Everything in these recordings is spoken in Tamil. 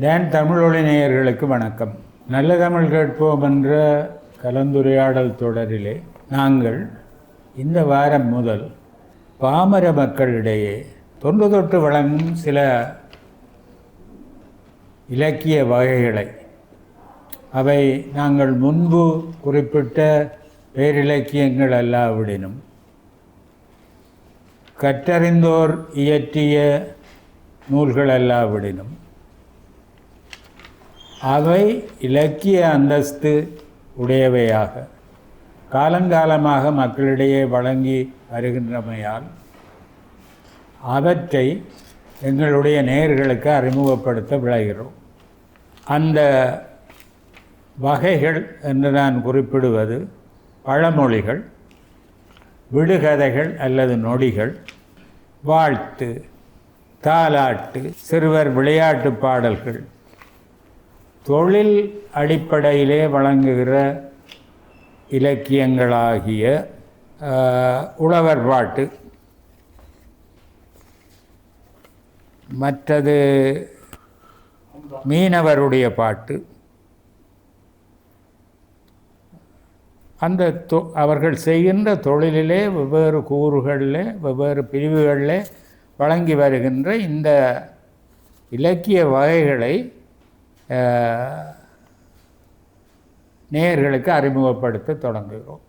டேன் தமிழொலி நேயர்களுக்கு வணக்கம். நல்ல தமிழ் கேட்போம் என்ற கலந்துரையாடல் தொடரிலே நாங்கள் இந்த வாரம் முதல் பாமர மக்களிடையே தொன்று தொட்டு வழங்கும் சில இலக்கிய வகைகளை அவை நாங்கள் முன்பு குறிப்பிட்ட பேரிலக்கியங்கள் அல்லாவிடினும். கற்றறிந்தோர் இயற்றிய நூல்கள் அல்லாவிடினும். அவை இலக்கிய அந்தஸ்து உடையவையாக காலங்காலமாக மக்களிடையே வழங்கி வருகின்றமையால் அவற்றை எங்களுடைய நேயர்களுக்கு அறிமுகப்படுத்த விளைகிறோம் அந்த வகைகள் என்று நான் குறிப்பிடுவது பழமொழிகள் விடுகதைகள் அல்லது நொடிகள் வாழ்த்து தாலாட்டு சிறுவர் விளையாட்டு பாடல்கள் தொழில் அடிப்படையிலே வழங்குகிற இலக்கியங்களாகிய உழவர் பாட்டு மற்றது மீனவருடைய பாட்டு அந்த தொ அவர்கள் செய்கின்ற தொழிலிலே வெவ்வேறு கூறுகளில் வெவ்வேறு பிரிவுகளில் வழங்கி வருகின்ற இந்த இலக்கிய வகைகளை நேயர்களுக்கு அறிமுகப்படுத்த தொடங்குகிறோம்.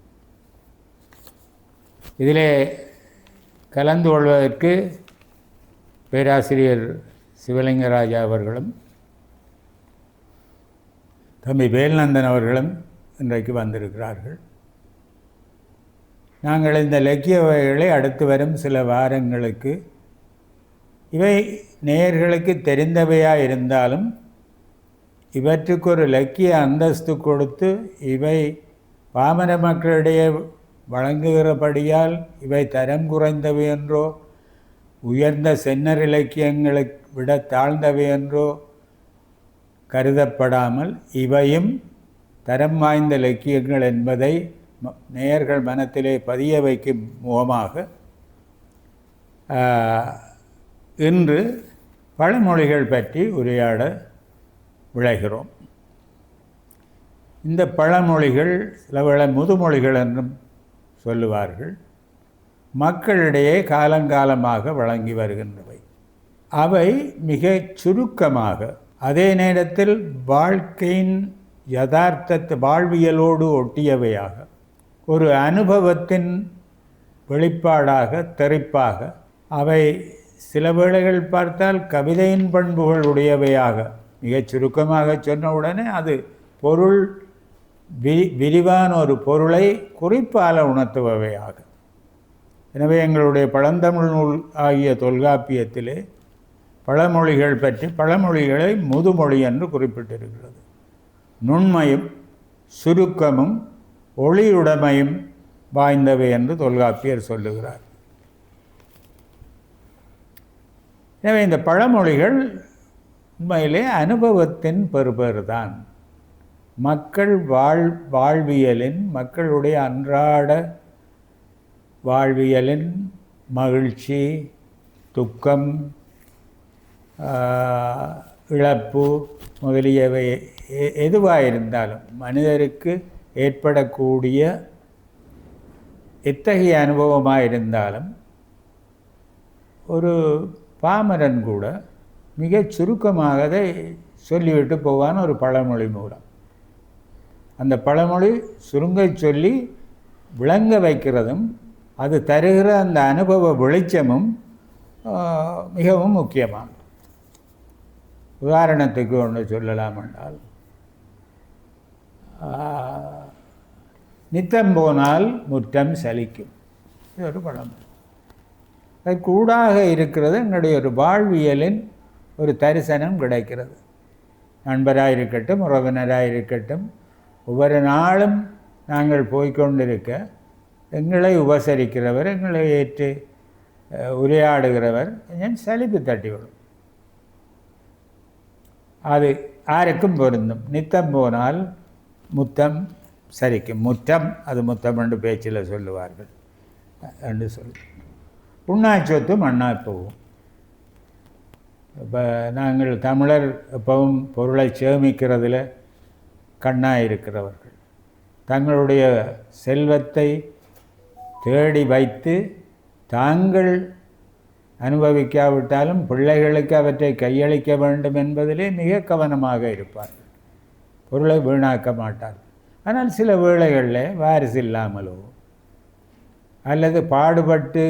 இதிலே கலந்து கொள்வதற்கு பேராசிரியர் சிவலிங்கராஜா அவர்களும் தம்பி வேல்நந்தன் அவர்களும் இன்றைக்கு வந்திருக்கிறார்கள். நாங்கள் இந்த இலக்கிய வகைகளை அடுத்து வரும் சில வாரங்களுக்கு இவை நேயர்களுக்கு தெரிந்தவையாக இருந்தாலும் இவற்றுக்கு ஒரு இலக்கிய அந்தஸ்து கொடுத்து இவை பாமர மக்களிடையே வழங்குகிறபடியால் இவை தரம் குறைந்தவை என்றோ உயர்ந்த சென்னர் இலக்கியங்களை விட தாழ்ந்தவை என்றோ கருதப்படாமல் இவையும் தரம் வாய்ந்த இலக்கியங்கள் என்பதை ம- நேயர்கள் மனத்திலே பதிய வைக்கும் முகமாக இன்று பழமொழிகள் பற்றி உரையாட விளைகிறோம். இந்த பழமொழிகள் சிலவேளை முதுமொழிகள் என்றும் சொல்லுவார்கள். மக்களிடையே காலங்காலமாக வழங்கி வருகின்றவை. அவை மிக சுருக்கமாக அதே நேரத்தில் வாழ்க்கையின் யதார்த்தத்தை வாழ்வியலோடு ஒட்டியவையாக ஒரு அனுபவத்தின் வெளிப்பாடாக தெறிப்பாக அவை சில வேளைகள் பார்த்தால் கவிதையின் பண்புகள் உடையவையாக மிகச் சுருக்கமாக சொன்ன உடனே அது பொருள் வி விரிவான ஒரு பொருளை குறிப்பால் உணர்த்துபவையாக. எனவே எங்களுடைய பழந்தமிழ் நூல் ஆகிய தொல்காப்பியத்திலே பழமொழிகள் பற்றி பழமொழிகளை முதுமொழி என்று குறிப்பிட்டிருக்கிறது. நுண்மையும் சுருக்கமும் ஒளியுடைமையும் வாய்ந்தவை என்று தொல்காப்பியர் சொல்லுகிறார். எனவே இந்த பழமொழிகள் உண்மையிலே அனுபவத்தின் பெறுபேறுதான் மக்கள் வாழ் வாழ்வியலின் மக்களுடைய அன்றாட வாழ்வியலின் மகிழ்ச்சி துக்கம் இழப்பு முதலியவை எ- எதுவாக இருந்தாலும் மனிதருக்கு ஏற்படக்கூடிய எத்தகைய அனுபவமாக இருந்தாலும் ஒரு பாமரன் கூட மிகச் சுருக்கமாக அதை சொல்லிவிட்டு போவான் ஒரு பழமொழி மூலம். அந்த பழமொழி சுருங்கச் சொல்லி விளங்க வைக்கிறதும் அது தருகிற அந்த அனுபவ வெளிச்சமும் மிகவும் முக்கியமானது உதாரணத்துக்கு ஒன்று சொல்லலாம் என்றால் நித்தம் போனால் முற்றம் சலிக்கும். இது ஒரு படம் அது கூடாக இருக்கிறது என்னுடைய ஒரு வாழ்வியலின் ஒரு தரிசனம் கிடைக்கிறது. நண்பராக இருக்கட்டும் உறவினராக இருக்கட்டும் ஒவ்வொரு நாளும் நாங்கள் போய்கொண்டிருக்க எங்களை உபசரிக்கிறவர் எங்களை ஏற்று உரையாடுகிறவர் கொஞ்சம் சலிப்பு தட்டிவிடும். அது யாருக்கும் பொருந்தும். நித்தம் போனால் முத்தம் சரிக்கும். முத்தம் அது முத்தம் என்று பேச்சில் சொல்லுவார்கள். என்று சொல் உண்ணாச் சொத்து மண்ணாய் போகும். இப்போ நாங்கள் தமிழர் எப்பவும் பொருளை சேமிக்கிறதுல கண்ணாக இருக்கிறவர்கள். தங்களுடைய செல்வத்தை தேடி வைத்து தாங்கள் அனுபவிக்காவிட்டாலும் பிள்ளைகளுக்கு அவற்றை கையளிக்க வேண்டும் என்பதிலே மிக கவனமாக இருப்பார்கள் பொருளை வீணாக்க மாட்டார். ஆனால் சில வேளைகளில் வாரிசு இல்லாமலோ அல்லது பாடுபட்டு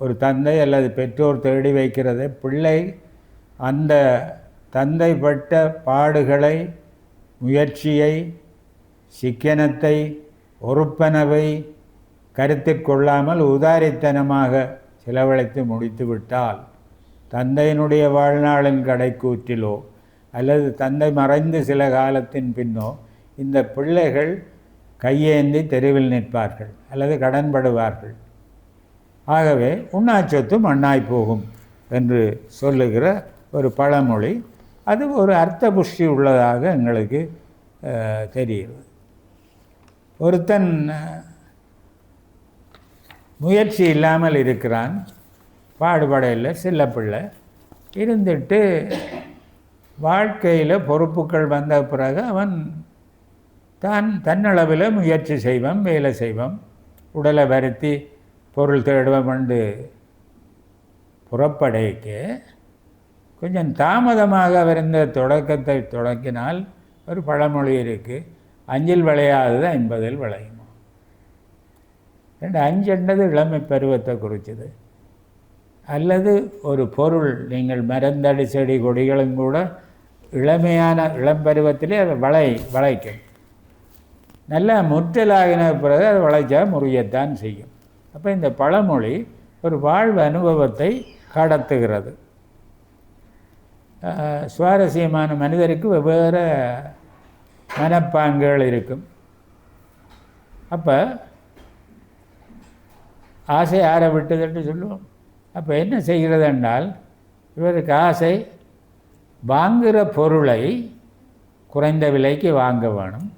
ஒரு தந்தை அல்லது பெற்றோர் தேடி வைக்கிறதை பிள்ளை அந்த தந்தை பட்ட பாடுகளை முயற்சியை சிக்கனத்தை ஒறுப்பனவை கருத்தில் கொள்ளாமல் உதாரித்தனமாக செலவழித்து முடித்து விட்டால் தந்தையினுடைய வாழ்நாளின் கடைக்கூற்றிலோ அல்லது தந்தை மறைந்து சில காலத்தின் பின்னோ இந்த பிள்ளைகள் கையேந்தி தெருவில் நிற்பார்கள் அல்லது கடன்படுவார்கள். ஆகவே உண்ணாச்சொத்து மண்ணாய் போகும் என்று சொல்லுகிற ஒரு பழமொழி. அது ஒரு அர்த்த புஷ்டி உள்ளதாக எங்களுக்கு தெரிகிறது. ஒருத்தன் முயற்சி இல்லாமல் இருக்கிறான். பாடுபடையில் சில்ல பிள்ளை இருந்துட்டு வாழ்க்கையில் பொறுப்புகள் வந்த பிறகு அவன் தான் தன்னளவில் முயற்சி செய்வான் வேலை செய்வான் உடலை வருத்தி பொருள் தேடுவோம் என்று புறப்படைக்க கொஞ்சம் தாமதமாக இருந்த தொடக்கத்தை தொடக்கினால் ஒரு பழமொழி இருக்குது அஞ்சில் விளையாதது ஐம்பதில் விளையும். ரெண்டு அஞ்செண்டது இளமை பருவத்தை குறிச்சது. அல்லது ஒரு பொருள் நீங்கள் மரந்தடி செடி கொடிகளும் கூட இளமையான இளம்பருவத்திலே அது அதை வளை வளைக்கும். நல்லா முற்றலாகின பிறகு அது வளைச்சா முறியத்தான் செய்யும். அப்போ இந்த பழமொழி ஒரு வாழ்வு அனுபவத்தை கடத்துகிறது. சுவாரஸ்யமான மனிதருக்கு வெவ்வேறு மனப்பாங்குகள் இருக்கும். அப்போ ஆசை ஆற விட்டதுன்னு சொல்லுவோம். அப்போ என்ன செய்கிறது என்றால் இவருக்கு ஆசை வாங்குகிற பொருளை குறைந்த விலைக்கு வாங்க வேணும்.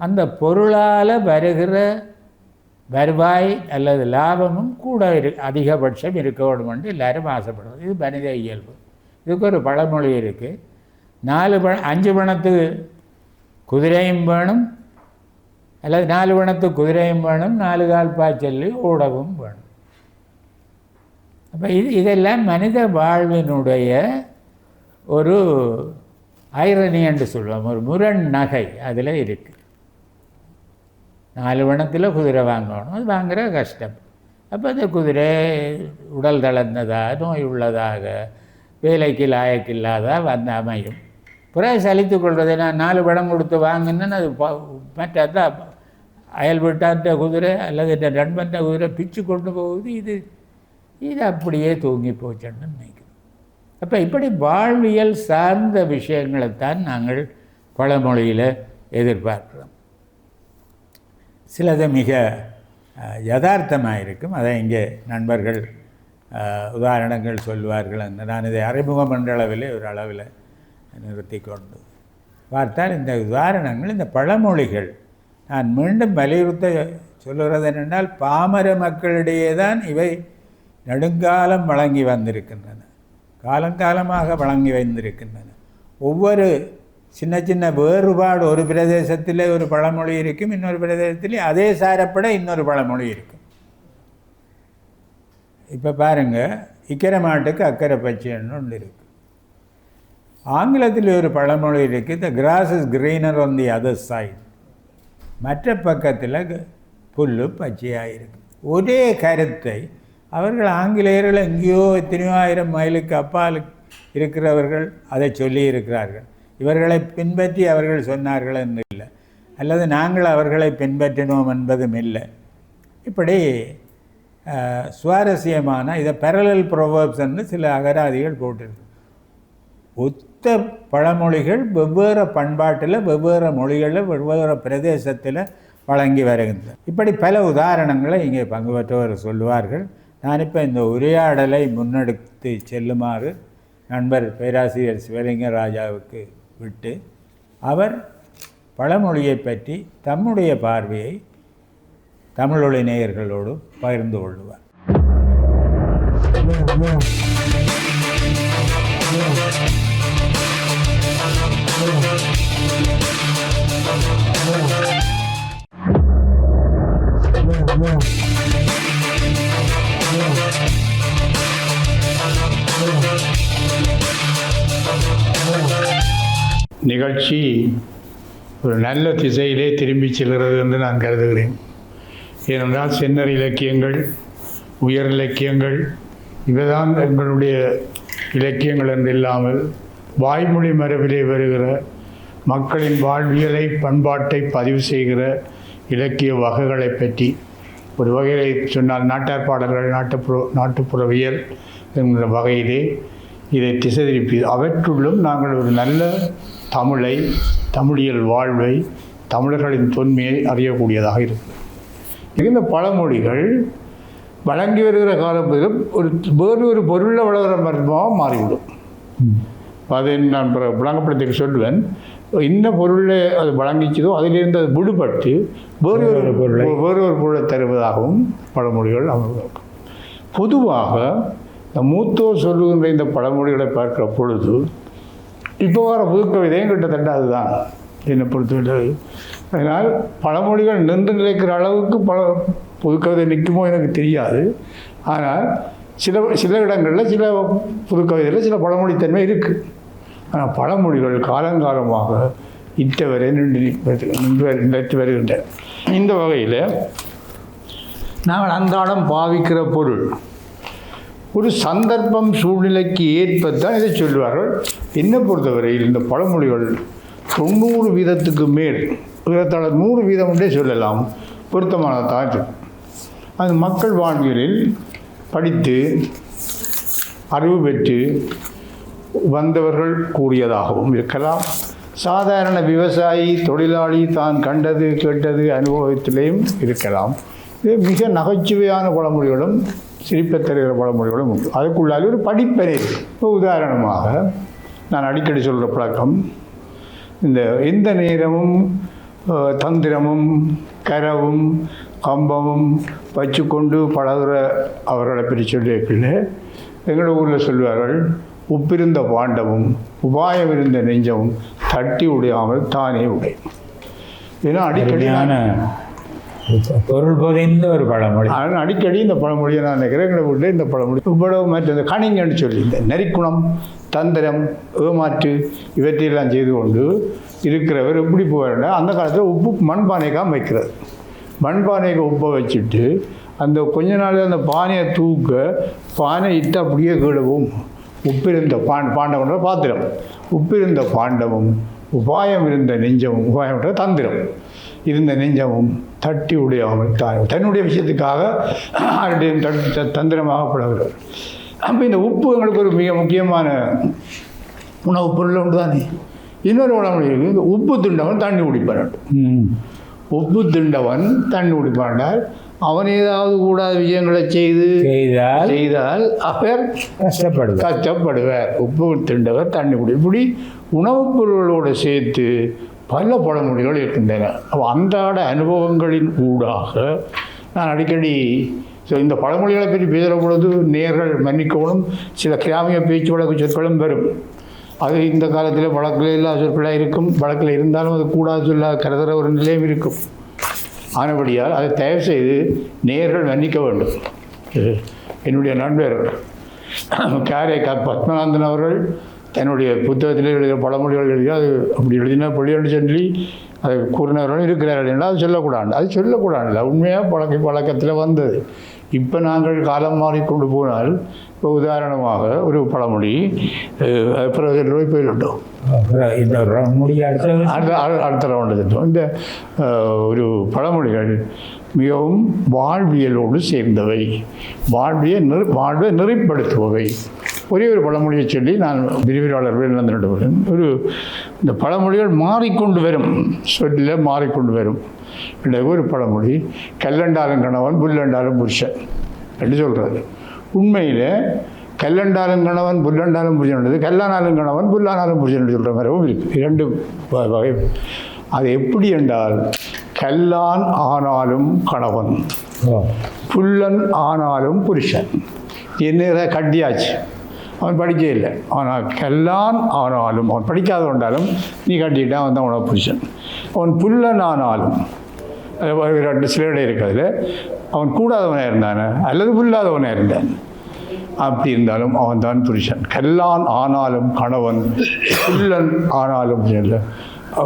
அந்த பொருளால் வருகிற வருவாய் அல்லது லாபமும் கூட இரு அதிகபட்சம் இருக்க வேண்டும் என்று எல்லாரும் ஆசைப்படுவது இது மனித இயல்பு. இதுக்கு ஒரு பழமொழி இருக்குது நாலு பண அஞ்சு பணத்துக்கு குதிரையும் வேணும் அல்லது நாலு பணத்து குதிரையும் வேணும் நாலு கால் பாய்ச்சல் ஓடவும் வேணும். அப்போ இது இதெல்லாம் மனித வாழ்வினுடைய ஒரு ஐரணி என்று சொல்லுவோம் ஒரு முரண் நகை அதில் இருக்குது நாலு வனத்தில் குதிரை வாங்கணும் அது வாங்குற கஷ்டம். அப்போ அந்த குதிரை உடல் தளர்ந்ததா நோய் உள்ளதாக வேலைக்கு லாயக்கில்லாதா வந்த அமையும். பிறகு சலித்து கொள்வதை நான் நாலு படம் கொடுத்து வாங்கினேன்னு அது ப- மற்ற அயல் வீட்டார்ட்ட குதிரை அல்லது இந்த நண்பன் குதிரை பிச்சு கொண்டு போகுது இது இது அப்படியே தூங்கி போச்சுன்னு நினைக்கிறோம். அப்போ இப்படி வாழ்வியல் சார்ந்த விஷயங்களைத்தான் நாங்கள் பழமொழியில் எதிர்பார்க்கிறோம். சிலது மிக யதார்த்தமாக இருக்கும் அதை இங்கே நண்பர்கள் உதாரணங்கள் சொல்வார்கள் என்று நான் இதை அறிமுகம் என்ற அளவில் ஒரு அளவில் நிறுத்தி கொண்டு பார்த்தால் இந்த உதாரணங்கள் இந்த பழமொழிகள் நான் மீண்டும் வலியுறுத்த சொல்லுகிறது என்னென்றால் பாமர மக்களிடையே தான் இவை நெடுங்காலம் வழங்கி வந்திருக்கின்றன. காலங்காலமாக வழங்கி வந்திருக்கின்றன ஒவ்வொரு சின்ன சின்ன வேறுபாடு ஒரு பிரதேசத்தில் ஒரு பழமொழி இருக்கும் இன்னொரு பிரதேசத்திலே அதே சாரப்பட இன்னொரு பழமொழி இருக்கும். இப்போ பாருங்கள் இக்கரை மாட்டுக்கு அக்கறை பச்சைன்னு ஒன்று இருக்கு. ஆங்கிலத்தில் ஒரு பழமொழி இருக்குது the grass is greener on the other side மற்ற பக்கத்தில் புல்லு பச்சையாக இருக்குது ஒரே கருத்தை அவர்கள் ஆங்கிலேயர்கள் எங்கேயோ எத்தனையோ ஆயிரம் மைலுக்கு அப்பால் இருக்கிறவர்கள் அதை சொல்லி இருக்கிறார்கள் இவர்களை பின்பற்றி அவர்கள் சொன்னார்கள் என்று இல்லை. அல்லது நாங்கள் அவர்களை பின்பற்றினோம் என்பதும் இல்லை. இப்படி சுவாரஸ்யமான இதை பெரலல் ப்ரொவர்ப்ஸ்ன்னு சில அகராதிகள் போட்டிருக்கு. ஒத்த பழமொழிகள் வெவ்வேறு பண்பாட்டில் வெவ்வேறு மொழிகளில் வெவ்வேறு பிரதேசத்தில் வழங்கி வருகின்றன. இப்படி பல உதாரணங்களை இங்கே பங்கு பெற்றவர் சொல்லுவார்கள். நான் இப்போ இந்த உரையாடலை முன்னெடுத்து செல்லுமாறு நண்பர் பேராசிரியர் சிவலிங்க ராஜாவுக்கு விட்டு அவர் பழமொழியை பற்றி தம்முடைய பார்வையை தமிழொழி நேயர்களோடு பகிர்ந்து கொள்வார் நிகழ்ச்சி ஒரு நல்ல திசையிலே திரும்பி செல்கிறது என்று நான் கருதுகிறேன். ஏனென்றால் சென்னர் இலக்கியங்கள் உயர் இலக்கியங்கள் இவைதான் எங்களுடைய இலக்கியங்கள் என்று இல்லாமல் வாய்மொழி மரபிலே வருகிற மக்களின் வாழ்வியலை பண்பாட்டை பதிவு செய்கிற இலக்கிய வகைகளை பற்றி. ஒரு வகையிலே சொன்னால் நாட்டார் பாடல்கள் நாட்டுப்புற நாட்டுப்புறவியல் என்கிற வகையிலே இதை திசை திருப்பி அவற்றுள்ளும் நாங்கள் ஒரு நல்ல தமிழை தமிழியல் வாழ்வை தமிழர்களின் தொன்மையை அறியக்கூடியதாக இருக்குது இந்த பழமொழிகள் வழங்கி வருகிற காலப்பதிலும் ஒரு வேறு ஒரு பொருளில் வளர்கிற மர்மமாக மாறிவிடும். அதை நான் பிற- விளங்கப்படுத்தி சொல்லுவேன். இந்த பொருளை அது வழங்கிச்சதோ அதிலிருந்து அது விடுபட்டு வேறு ஒரு பொருளை. வேறு ஒரு பொருளை தருவதாகவும் பழமொழிகள் அமைக்கும் பொதுவாக இந்த மூத்தோர் சொல்லுகின்ற இந்த பழமொழிகளை பார்க்கிற பொழுது இப்போ வர புதுக்கவிதையும் கிட்டத்தட்ட அதுதான். என்னை பொறுத்தவரை. அதனால் பழமொழிகள் நின்று நிலைக்கிற அளவுக்கு பல புதுக்கவிதை நிற்குமோ எனக்கு தெரியாது. ஆனால் சில சில இடங்களில் சில புதுக்கவிதையில் சில பழமொழித்தன்மை இருக்குது ஆனால் பழமொழிகள் காலங்காலமாக இட்டவரை நின்று நிற்பது நின்று நிலைத்து வருகின்றன. இந்த வகையில் நாங்கள் அன்றாடம் பாவிக்கிற பொருள் ஒரு சந்தர்ப்பம் சூழ்நிலைக்கு ஏற்பத்தான் இதை சொல்வார்கள் என்னை பொறுத்தவரையில் இந்த பழமொழிகள் தொண்ணூறு வீதத்துக்கு மேல் வீதத்தால் நூறு வீதம் என்றே சொல்லலாம். பொருத்தமானதான் இருக்கும் அது மக்கள் வாழ்வியலில் படித்து அறிவு பெற்று வந்தவர்கள் கூறியதாகவும் இருக்கலாம். சாதாரண விவசாயி தொழிலாளி தான் கண்டது கேட்டது அனுபவத்திலேயும் இருக்கலாம். இது மிக நகைச்சுவையான பழமொழிகளும் சிரிப்பத் தருகிற பழமொழிகளும் உண்டு. அதுக்குள்ளாலே ஒரு படிப்பறை. இப்போ உதாரணமாக நான் அடிக்கடி சொல்கிற பழக்கம் இந்த எந்த நேரமும் தந்திரமும் கரவும் கம்பமும் வச்சுக்கொண்டு பழகிற அவர்களை பற்றி சொல்லியிருக்கல எங்கள் ஊரில் சொல்வார்கள் உப்பிருந்த பாண்டமும் உபாயம் இருந்த நெஞ்சமும் தட்டி உடையாமல் தானே உடை ஏன்னா அடிக்கடியான பொருள் புதைந்த ஒரு பழமொழி. அதனால் அடிக்கடி இந்த பழமொழியை நான் நினைக்கிறேன். எங்களை வீட்டில் இந்த பழமொழி இவ்வளவு மற்ற இந்த கணிங்கன்னு சொல்லி இந்த நெறிக்குணம் தந்திரம் ஏமாற்று இவற்றையெல்லாம் செய்து கொண்டு இருக்கிறவர் எப்படி போவாருன்னா அந்த காலத்தில் உப்பு மண்பானைக்காக வைக்கிறது மண்பானைக்கு உப்பை வச்சுட்டு அந்த கொஞ்ச நாள் அந்த பானையை தூக்க பானை இட்டு அப்படியே கீழவும். உப்பிருந்த பாண் பாண்டவன்ற பாத்திரம். உப்பிருந்த பாண்டமும் உபாயம் இருந்த நெஞ்சமும் உபாயம்ன்ற தந்திரம். இருந்த நெஞ்சமும் தட்டி உடையாமல் தான் தன்னுடைய விஷயத்துக்காக த- தந்திரமாக பழகிறார் அப்போ இந்த உப்பு எங்களுக்கு ஒரு மிக முக்கியமான உணவுப் பொருள் ஒன்று தானே இன்னொரு உணவு இந்த உப்பு திண்டவன் தண்ணி குடிப்பான் ம். உப்பு திண்டவன் தண்ணி குடிப்பாண்டால் அவன் ஏதாவது கூடாத விஷயங்களை செய்து செய்தால் செய்தால் அவர் கஷ்டப்படுவார். கஷ்டப்படுவார். உப்பு திண்டவர் தண்ணி குடி. இப்படி உணவுப் பொருள்களோடு சேர்த்து பல பழமொழிகள் இருக்கின்றன. அப்போ அன்றாட அனுபவங்களின் ஊடாக நான் அடிக்கடி ஸோ இந்த பழமொழிகளை பற்றி பேசுகிற பொழுது நேர்கள் மன்னிக்கவும் சில கிராமிய பேச்சு வழக்கு சொற்களும் வரும். அது இந்த காலத்தில் வழக்கில் இல்லாத சொற்களாக இருக்கும். வழக்கில் இருந்தாலும் அது கூடாது சொல்லாத கருதுகிற ஒரு நிலையும் இருக்கும். ஆனபடியால் அதை தயவு செய்து நேர்கள் மன்னிக்க வேண்டும். என்னுடைய நண்பர் காரை க பத்மநாதன் அவர்கள் தன்னுடைய புத்தகத்தில் எழுதுகிற பழமொழிகள் எழுதி அது அப்படி எழுதினா பொழியன்னு சொல்லி அதை கூறினவர்களும் இருக்கிறார்கள் என்றால் அது சொல்லக்கூடாது. அது சொல்லக்கூடாது. உண்மையாக பழக்க பழக்கத்தில் வந்தது. இப்போ நாங்கள் காலம் மாறிக்கொண்டு போனால் இப்போ உதாரணமாக ஒரு பழமொழி பிறகு போய் போயிட்டோம் அடுத்த அடுத்த ரவுண்டு திட்டம் இந்த ஒரு பழமொழிகள் மிகவும் வாழ்வியலோடு சேர்ந்தவை. வாழ்வியை நிறு வாழ்வை நெறிப்படுத்துபவை. ஒரே ஒரு பழமொழியை சொல்லி நான் விரிவிலாளர் வேலுநந்தனிடம் ஒரு இந்த பழமொழிகள் மாறிக்கொண்டு வரும். சொல்ல மாறிக்கொண்டு வரும். இன்றைக்கு ஒரு பழமொழி கல்லண்டாலும் கணவன் புல்லண்டாலும் புருஷன். என்று சொல்கிறது உண்மையில் கல்லண்டாலும் கணவன் புல்லண்டாலும் புருஷன் கல்லானாலும் கணவன் புல்லானாலும் புருஷன் சொல்கிற மாதிரியும் இருக்குது இரண்டு வ- வகை. அது எப்படி என்றால் கல்லான் ஆனாலும் கணவன் புல்லன் ஆனாலும் புருஷன். என்ன கட்டியாச்சு? அவன் படிக்கவே இல்லை ஆனால் கல்லான் ஆனாலும் அவன் படிக்காத கொண்டாலும் நீ கட்டிட்டான் அவன் தான் உனக்கு புருஷன் அவன் புல்லன் ஆனாலும் ரெண்டு சில இடம் இருக்கிறதுல அவன் கூடாதவனாக இருந்தானே அல்லது புல்லாதவனாக இருந்தான் அப்படி இருந்தாலும் அவன் தான் புருஷன் கல்லான் ஆனாலும் கணவன் புல்லன் ஆனாலும் இல்லை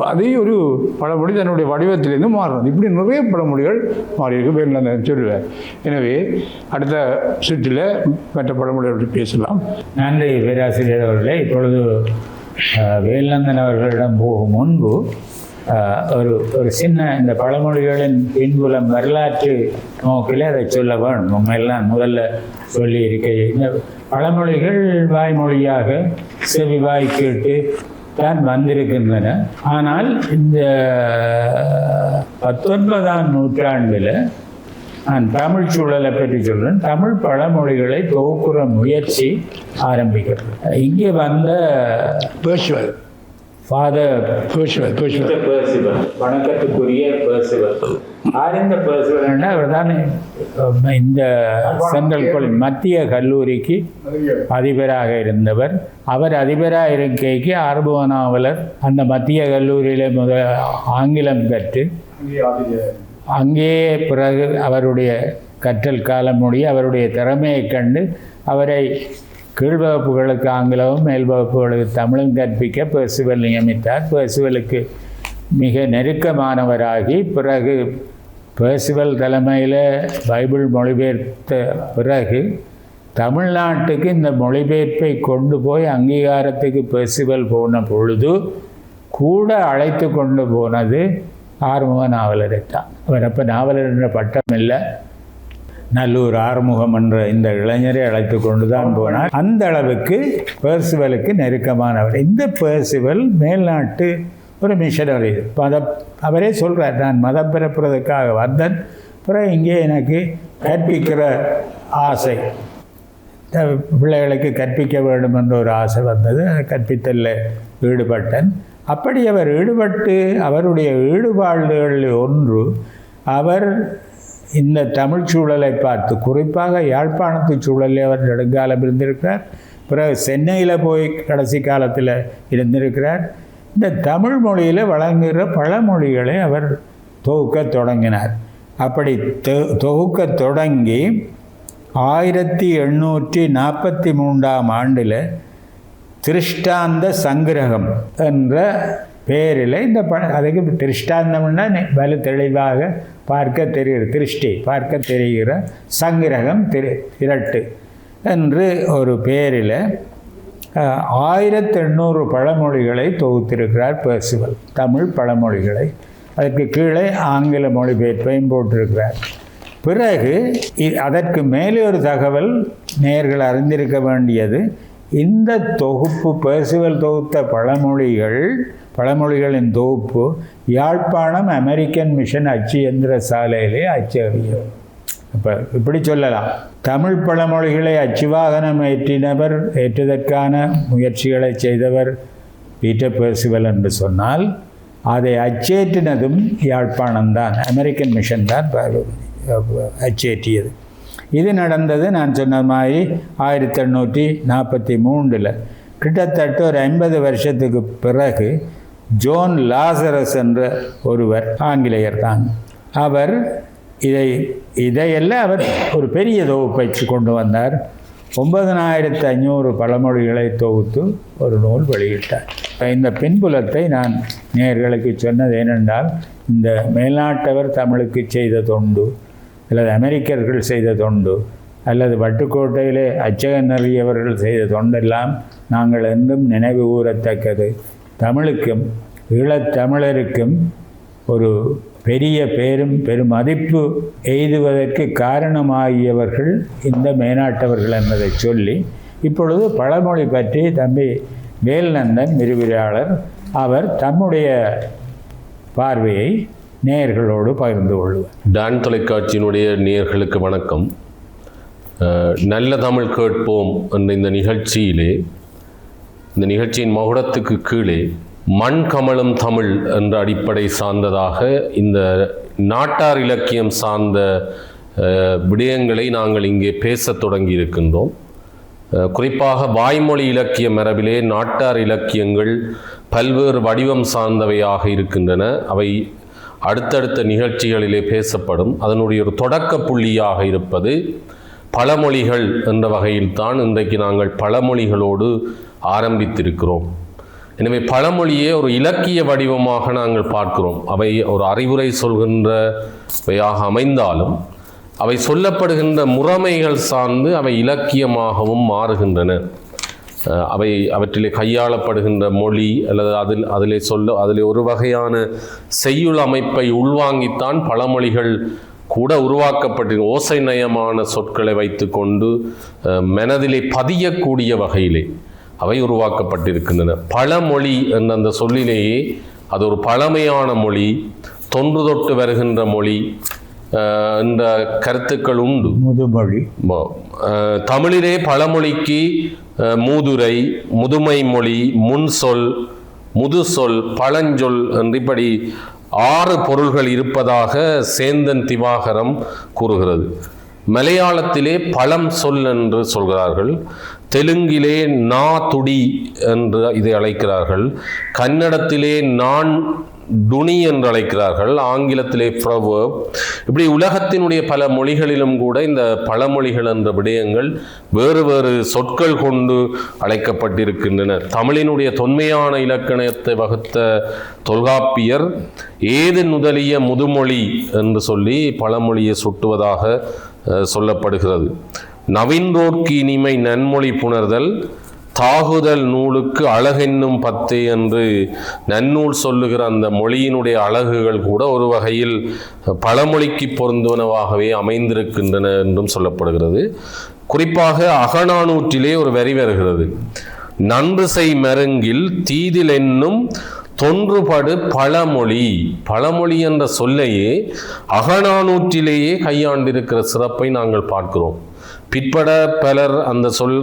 அதே ஒரு பழமொழி தன்னுடைய வடிவத்திலிருந்து மாறுறது. இப்படி நிறைய பழமொழிகள் மாறியிருக்கு. பேர் நான் சொல்லுவேன்? எனவே அடுத்த சுற்றில் மற்ற பழமொழிகள் பற்றி பேசலாம். நன்றி பேராசிரியர் அவர்களே. இப்பொழுது அஹ், வேலந்தன் அவர்களிடம் போகும் முன்பு ஒரு ஒரு சின்ன இந்த பழமொழிகளின் பின்புலம் வரலாற்று நோக்கில் அதை சொல்ல வேணும் உண்மையெல்லாம் முதல்ல சொல்லி இருக்க இந்த பழமொழிகள் வாய்மொழியாக செவி வாய் கேட்டு தான் வந்திருக்கின்றன. ஆனால் இந்த பத்தொன்பதாம் நூற்றாண்டில் நான் தமிழ் சூழலை பற்றி சொல்றேன். தமிழ் பழமொழிகளை தொகுக்கிற முயற்சி ஆரம்பிக்கிறது இங்கே வந்த பேசுவது ஃபாதர் பேசுவது பேர்சிவல் வணக்கத்துக்குரிய பேர்சிவல் ஆர் இந்த அவர் தான் இந்த சென்ட்ரல் மத்திய கல்லூரிக்கு அதிபராக இருந்தவர். அவர் அதிபராக இருக்கைக்கு ஆர்வ அந்த மத்திய கல்லூரியில் முத ஆங்கிலம் கற்று அங்கேயே பிறகு அவருடைய கற்றல் காலம் முடிய அவருடைய திறமையை கண்டு அவரை கீழ்வகுப்புகளுக்கு ஆங்கிலமும் மேல் வகுப்புகளுக்கு தமிழும் கற்பிக்க பெர்சுவல் நியமித்தார். பெர்சுவலுக்கு மிக நெருக்கமானவராகி பிறகு பெர்சிவல் தலைமையில் பைபிள் மொழிபெயர்த்த பிறகு தமிழ்நாட்டுக்கு இந்த மொழிபெயர்ப்பை கொண்டு போய் அங்கீகாரத்துக்கு பெர்சிவல் போன பொழுது கூட அழைத்து கொண்டு போனது ஆறுமுக நாவலரை தான் அவர் அப்போ நாவலர் என்ற பட்டம் இல்லை. நல்லூர் ஆறுமுகம் என்ற இந்த இளைஞரை அழைத்து கொண்டு தான் போனார். அந்த அளவுக்கு பேர்சிவலுக்கு நெருக்கமானவர். இந்த பேர்சிவல் மேல்நாட்டு ஒரு மிஷனரி மத அவரே சொல்கிறார் நான் மதம் பிறப்புறதுக்காக வந்தேன். பிறகு இங்கே எனக்கு கற்பிக்கிற ஆசை. பிள்ளைகளுக்கு கற்பிக்க வேண்டும் என்ற ஒரு ஆசை வந்தது. கற்பித்தலில் ஈடுபட்டேன். அப்படி அவர் ஈடுபட்டு அவருடைய ஈடுபாடுகளில் ஒன்று அவர் இந்த தமிழ் சூழலை பார்த்து குறிப்பாக யாழ்ப்பாணத்து சூழலில் அவர் நெடுங்காலம் இருந்திருக்கிறார். பிறகு சென்னையில் போய் கடைசி காலத்தில் இருந்திருக்கிறார். இந்த தமிழ் மொழியில் வழங்குகிற பழமொழிகளை அவர் தொகுக்க தொடங்கினார். அப்படி தொ- தொகுக்க தொடங்கி ஆயிரத்தி எண்ணூற்றி நாற்பத்தி மூன்றாம் ஆண்டில் திருஷ்டாந்த சங்கிரகம் என்ற பேரில் இந்த ப அதுக்கு திருஷ்டாந்தம்னா வலு தெளிவாக பார்க்க தெரிகிற திருஷ்டி பார்க்க தெரிகிற சங்கிரகம் திரு திரட்டு என்று ஒரு பேரில் ஆயிரத்தி எண்ணூறு பழமொழிகளை தொகுத்திருக்கிறார் பெர்சிவல். தமிழ் பழமொழிகளை. அதற்கு கீழே ஆங்கில மொழிபெயர்ப்பையும் போட்டிருக்கிறார். பிறகு அதற்கு மேலே ஒரு தகவல் நேர்கள் அறிந்திருக்க வேண்டியது. இந்த தொகுப்பு பேசுவல் தொகுத்த பழமொழிகள் பழமொழிகளின் தொகுப்பு யாழ்ப்பாணம் அமெரிக்கன் மிஷன் அச்சு எந்திர சாலையிலே அச்சறியும் இப்போ இப்படி சொல்லலாம். தமிழ் பழமொழிகளை அச்சுவாகனம் ஏற்றினவர் ஏற்றுவதற்கான முயற்சிகளை செய்தவர் பீட்டர் பெர்சிவல் என்று சொன்னால் அதை அச்சேற்றினதும் யாழ்ப்பாணம்தான் அமெரிக்கன் மிஷன் தான் அச்சேற்றியது. இது நடந்தது நான் சொன்ன மாதிரி ஆயிரத்தி எண்ணூற்றி நாற்பத்தி மூன்றில். கிட்டத்தட்ட ஒரு ஐம்பது வருஷத்துக்கு பிறகு ஜோன் லாசரஸ் என்ற ஒருவர் ஆங்கிலேயர் தான் அவர் இதை இதையெல்லாம் அவர் ஒரு பெரிய தொகுப்பை கொண்டு வந்தார். ஒன்பதனாயிரத்து ஐநூறு பழமொழிகளை தொகுத்து ஒரு நூல் வெளியிட்டார். இந்த பின்புலத்தை நான் நேர்களுக்கு சொன்னது ஏனென்றால் இந்த மேல்நாட்டவர் தமிழுக்கு செய்த தொண்டு அல்லது அமெரிக்கர்கள் செய்த தொண்டு அல்லது வட்டுக்கோட்டையிலே அச்சகன் அறியவர்கள் செய்த தொண்டெல்லாம் நாங்கள் என்றும் நினைவு கூறத்தக்கது. தமிழுக்கும் ஈழத்தமிழருக்கும் ஒரு பெரிய பேரும் பெரும் மதிப்பு எய்துவதற்கு காரணமாகியவர்கள் இந்த மேனாட்டவர்கள் என்பதை சொல்லி இப்பொழுது பழமொழி பற்றி தம்பி வேல்நந்தன் விரிவுரையாளர் அவர் தம்முடைய பார்வையை நேயர்களோடு பகிர்ந்து கொள்வார். டான் தொலைக்காட்சியினுடைய நேயர்களுக்கு வணக்கம். நல்ல தமிழ் கேட்போம் என்ற இந்த நிகழ்ச்சியிலே இந்த நிகழ்ச்சியின் மகுடத்துக்கு கீழே மண் கமலம் தமிழ் என்ற அடிப்படை சார்ந்ததாக இந்த நாட்டார் இலக்கியம் சார்ந்த விடயங்களை நாங்கள் இங்கே பேசத் தொடங்கி இருக்கின்றோம் குறிப்பாக வாய்மொழி இலக்கிய மரபிலே நாட்டார் இலக்கியங்கள் பல்வேறு வடிவம் சார்ந்தவையாக இருக்கின்றன. அவை அடுத்தடுத்த நிகழ்ச்சிகளிலே பேசப்படும். அதனுடைய ஒரு தொடக்க புள்ளியாக இருப்பது பழமொழிகள் என்ற வகையில்தான் இன்றைக்கு நாங்கள் பழமொழிகளோடு ஆரம்பித்திருக்கிறோம். எனவே பழமொழியே ஒரு இலக்கிய வடிவமாக நாங்கள் பார்க்கிறோம். அவை ஒரு அறிவுரை சொல்கின்றவையாக அமைந்தாலும் அவை சொல்லப்படுகின்ற முறைமைகள் சார்ந்து அவை இலக்கியமாகவும் மாறுகின்றன. அவை அவற்றிலே கையாளப்படுகின்ற மொழி அல்லது அதில் அதிலே சொல்ல அதிலே ஒரு வகையான செய்யுள் அமைப்பை உள்வாங்கித்தான் பழமொழிகள் கூட உருவாக்கப்பட்ட ஓசை நயமான சொற்களை வைத்துக்கொண்டு அஹ், மனதிலே பதியக்கூடிய வகையிலே. அவை உருவாக்கப்பட்டிருக்கின்றன. பழமொழி என்ற அந்த சொல்லிலேயே அது ஒரு பழமையான மொழி தொன்று தொட்டு வருகின்ற மொழி என்ற கருத்துக்கள் உண்டு. முதுமொழி. தமிழிலே பழமொழிக்கு மூதுரை முதுமை மொழி முன்சொல் முதுசொல் பழஞ்சொல் என்று இப்படி ஆறு பொருள்கள் இருப்பதாக சேந்தன் திவாகரம் கூறுகிறது. மலையாளத்திலே பழம் சொல் என்று சொல்கிறார்கள். தெலுங்கிலே நா துடி என்று இதை அழைக்கிறார்கள். கன்னடத்திலே நான் டுனி என்று அழைக்கிறார்கள். ஆங்கிலத்திலே proverb. இப்படி உலகத்தினுடைய பல மொழிகளிலும் கூட இந்த பழமொழிகள் என்ற விடயங்கள் வேறு வேறு சொற்கள் கொண்டு அழைக்கப்பட்டிருக்கின்றன தமிழினுடைய தொன்மையான இலக்கணத்தை வகுத்த தொல்காப்பியர் ஏது நுதலிய முதுமொழி என்று சொல்லி பழமொழியை சுட்டுவதாக சொல்லப்படுகிறது. நவின்றோர்க்கு இனிமை நன்மொழி புணர்தல் தாகுதல் நூலுக்கு அழகென்னும் பத்து என்று நன்னூல் சொல்லுகிற அந்த மொழியினுடைய அழகுகள் கூட ஒரு வகையில் பழமொழிக்கு பொருந்துவனவாகவே அமைந்திருக்கின்றன என்றும் சொல்லப்படுகிறது. குறிப்பாக அகநானூற்றிலே ஒரு வரி வருகிறது. நன்று செய் மருங்கில் தீதில் என்னும் தொன்றுபடு பழமொழி. பழமொழி என்ற சொல்லையே அகநானூற்றிலேயே கையாண்டிருக்கிற சிறப்பை நாங்கள் பார்க்கிறோம். பிற்பட பலர் அந்த சொல்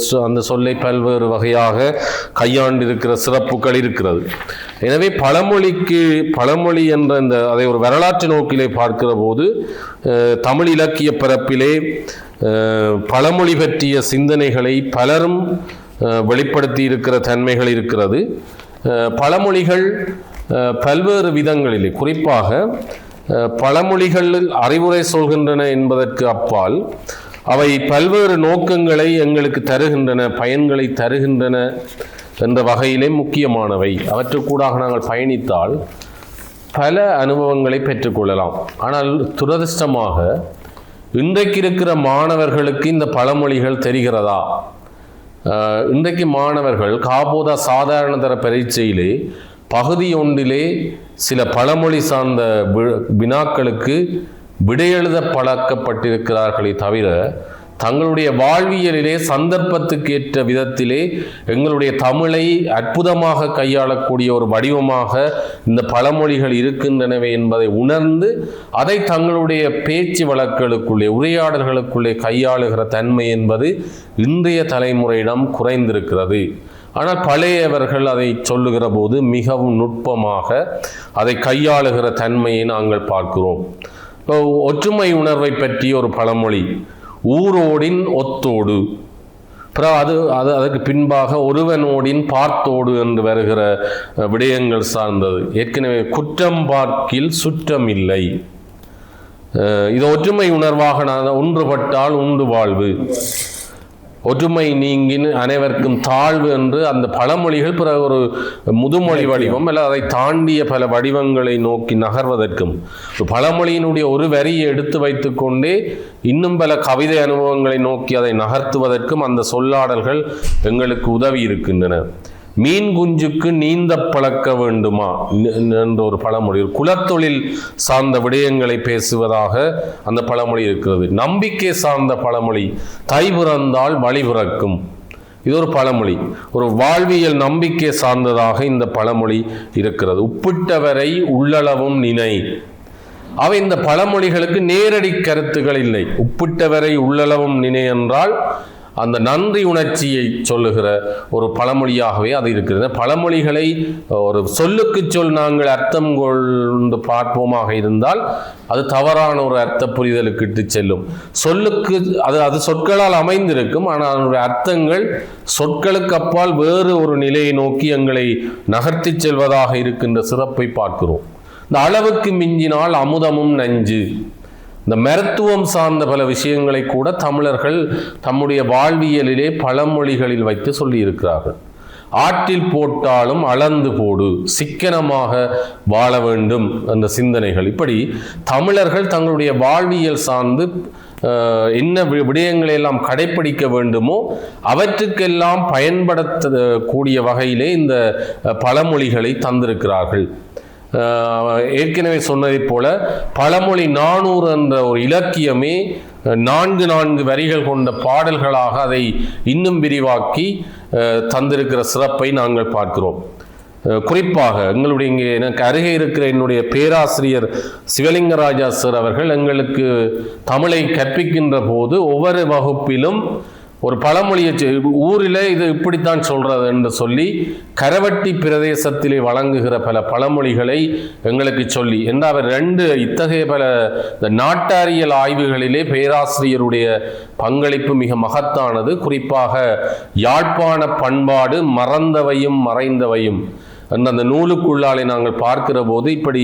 சொ- அந்த சொல்லை பல்வேறு வகையாக கையாண்டிருக்கிற சிறப்புகள் இருக்கிறது. எனவே பழமொழிக்கு பழமொழி என்ற இந்த அதை ஒரு வரலாற்று நோக்கிலே பார்க்கிற போது தமிழ் இலக்கிய பரப்பிலே பழமொழி பற்றிய சிந்தனைகளை பலரும் வெளிப்படுத்தி இருக்கிற தன்மைகள் இருக்கிறது. பழமொழிகள் பல்வேறு விதங்களிலே குறிப்பாக பழமொழிகளில் அறிவுரை சொல்கின்றன என்பதற்கு அப்பால் அவை பல்வேறு நோக்கங்களை எங்களுக்கு தருகின்றன பயன்களை தருகின்றன என்ற வகையிலே முக்கியமானவை. அவற்றுக்கூடாக நாங்கள் பயணித்தால் பல அனுபவங்களை பெற்றுக்கொள்ளலாம் ஆனால் துரதிர்ஷ்டமாக இன்றைக்கு இருக்கிற மாணவர்களுக்கு இந்த பழமொழிகள் தெரிகிறதா? இன்றைக்கு மாணவர்கள் காபோதா சாதாரண தர பரீட்சையிலே பகுதி ஒன்றிலே சில பழமொழி சார்ந்த வி- வினாக்களுக்கு விடையெழுத பழக்கப்பட்டிருக்கிறார்களே தவிர தங்களுடைய வாழ்வியலிலே சந்தர்ப்பத்துக்கு ஏற்ற விதத்திலே எங்களுடைய தமிழை அற்புதமாக கையாளக்கூடிய ஒரு வடிவமாக இந்த பழமொழிகள் இருக்கின்றனவே என்பதை உணர்ந்து அதை தங்களுடைய பேச்சு வழக்குகளுக்குள்ளே உரையாடல்களுக்குள்ளே கையாளுகிற தன்மை என்பது இன்றைய தலைமுறையிடம் குறைந்திருக்கிறது. ஆனால் பழையவர்கள் அதை சொல்லுகிற போது மிகவும் நுட்பமாக அதை கையாளுகிற தன்மையை நாங்கள் பார்க்கிறோம். இப்போ ஒற்றுமை உணர்வை பற்றி ஒரு பழமொழி. ஊரோடின் ஒத்தோடு. அப்புறம் அது அது அதற்கு பின்பாக ஒருவனோடின் பார்த்தோடு என்று வருகிற விடயங்கள் சார்ந்தது. ஏற்கனவே குற்றம் பார்க்கில் சுற்றம் இல்லை. இது ஒற்றுமை உணர்வாக நான் ஒன்றுபட்டால் உண்டு வாழ்வு. ஒற்றுமை நீங்கின் அனைவருக்கும் தாழ்வு என்று அந்த பழமொழிகள் பிறகு ஒரு முதுமொழி வடிவம். அல்ல அதை தாண்டிய பல வடிவங்களை நோக்கி நகர்வதற்கும். பழமொழியினுடைய ஒரு வரியை எடுத்து வைத்துக்கொண்டே இன்னும் பல கவிதை அனுபவங்களை நோக்கி அதை நகர்த்துவதற்கும் அந்த சொல்லாடல்கள் எங்களுக்கு உதவி இருக்கின்றன. மீன் குஞ்சுக்கு நீந்த பழக்க வேண்டுமா? என்ற ஒரு பழமொழி. ஒரு குலத்தொழில் சார்ந்த விடயங்களை பேசுவதாக அந்த பழமொழி இருக்கிறது. நம்பிக்கை சார்ந்த பழமொழி. தை பிறந்தால் வழி பிறக்கும். இது ஒரு பழமொழி. ஒரு வாழ்வியல் நம்பிக்கை சார்ந்ததாக இந்த பழமொழி இருக்கிறது. உப்பிட்டவரை உள்ளளவும் நினை. அவை இந்த பழமொழிகளுக்கு நேரடி கருத்துகள் இல்லை. உப்பிட்டவரை உள்ளளவும் நினை என்றால் அந்த நன்றி உணர்ச்சியை சொல்லுகிற ஒரு பழமொழியாகவே அது இருக்கிறது. பழமொழிகளை ஒரு சொல்லுக்கு சொல் நாங்கள் அர்த்தம் கொண்டு பார்ப்போமாக இருந்தால் அது தவறான ஒரு அர்த்த புரிதலுக்கு இட்டு செல்லும். சொல்லுக்கு அது அது சொற்களால் அமைந்திருக்கும் ஆனால் அதனுடைய அர்த்தங்கள் சொற்களுக்கு அப்பால் வேறு ஒரு நிலையை நோக்கி எங்களை நகர்த்தி செல்வதாக இருக்கின்ற சிறப்பை பார்க்கிறோம். இந்த அளவுக்கு மிஞ்சினால் அமுதமும் நஞ்சு. இந்த மருத்துவம் சார்ந்த பல விஷயங்களை கூட தமிழர்கள் தம்முடைய வாழ்வியலிலே பழமொழிகளில் வைத்து சொல்லியிருக்கிறார்கள். ஆற்றில் போட்டாலும் அளந்து போடு சிக்கனமாக வாழ வேண்டும் என்ற சிந்தனைகள். இப்படி தமிழர்கள் தங்களுடைய வாழ்வியல் சார்ந்து என்ன வி- விடயங்களை எல்லாம் கடைப்பிடிக்க வேண்டுமோ அவற்றுக்கெல்லாம் பயன்படுத்த கூடிய வகையிலே இந்த பழமொழிகளை தந்திருக்கிறார்கள். ஏற்கனவே சொன்னதைப் போல பழமொழி நானூறு என்ற ஒரு இலக்கியமே நான்கு நான்கு வரிகள் கொண்ட பாடல்களாக அதை இன்னும் விரிவாக்கி தந்திருக்கிற சிறப்பை நாங்கள் பார்க்கிறோம். குறிப்பாக எங்களுடைய இங்கே எனக்கு அருகே இருக்கிற என்னுடைய பேராசிரியர் சிவலிங்கராஜா சார் அவர்கள் எங்களுக்கு தமிழை கற்பிக்கின்ற போது ஒவ்வொரு வகுப்பிலும் ஒரு பழமொழியை ஊரில் இது இப்படித்தான் சொல்கிறது என்று சொல்லி கரவட்டி பிரதேசத்திலே வழங்குகிற பல பழமொழிகளை எங்களுக்கு சொல்லி என்று அவர் ரெண்டு இத்தகைய பல இந்த நாட்டாரியல் ஆய்வுகளிலே பேராசிரியருடைய பங்களிப்பு மிக மகத்தானது. குறிப்பாக யாழ்ப்பாண பண்பாடு மறந்தவையும் மறைந்தவையும். அந்த நூலுக்குள்ளாலே நாங்கள் பார்க்கிற போது இப்படி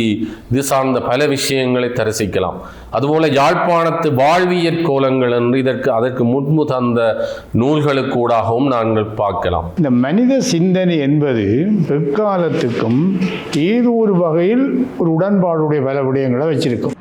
இது சார்ந்த பல விஷயங்களை தரிசிக்கலாம். அதுபோல யாழ்ப்பாணத்து வாழ்வியற் கோலங்கள் என்று இதற்கு அதற்கு முன்பு தந்த நூல்களுக்கூடாகவும் நாங்கள் பார்க்கலாம். இந்த மனித சிந்தனை என்பது பிற்காலத்துக்கும் ஏதோ ஒரு வகையில் ஒரு உடன்பாடுடைய பல விடயங்களை வச்சிருக்கும்.